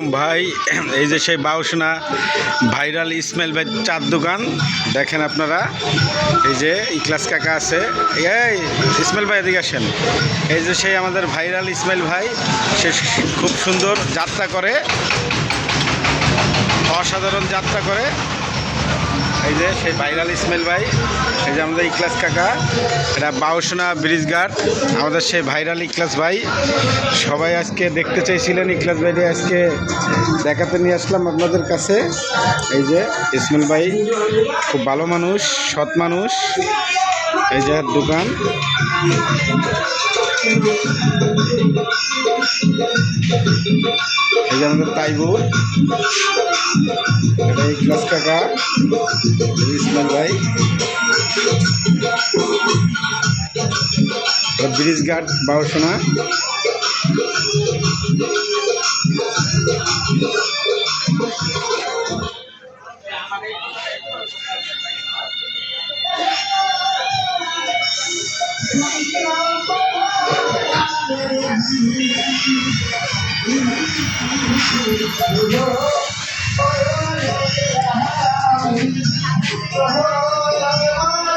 ভাই, এই যে সেই বাউসনা ভাইরাল ইসমাইল ভাই চার দোকান, দেখেন আপনারা, এই যে ইকলাস কাকা আছে। এই ইসমাইল ভাই এদিকে আসেন। এই যে সেই আমাদের ভাইরাল ইসমাইল ভাই, সে খুব সুন্দর যাত্রা করে, অসাধারণ যাত্রা করে। এই যে সেই ভাইরাল ইসমাইল ভাই, এই যে আমাদের ইকলাস কাকা, এটা বাউসোনা ব্রিজ ঘাট আমাদের সেই ভাইরাল ইকলাস ভাই। সবাই আজকে দেখতে চাইছিলেন ইকলাস ভাইকে, আজকে দেখাতে নিয়ে আসলাম আপনাদের কাছে। এই যে ইসমাইল ভাই, খুব ভালো মানুষ, সৎ মানুষ। এই যে দোকান। এই যে আমাদের তাইবু এটা ইকলাস কাকা ইসমাইল ভাই। ব্রিজ ঘাট বাউসোনা Oh,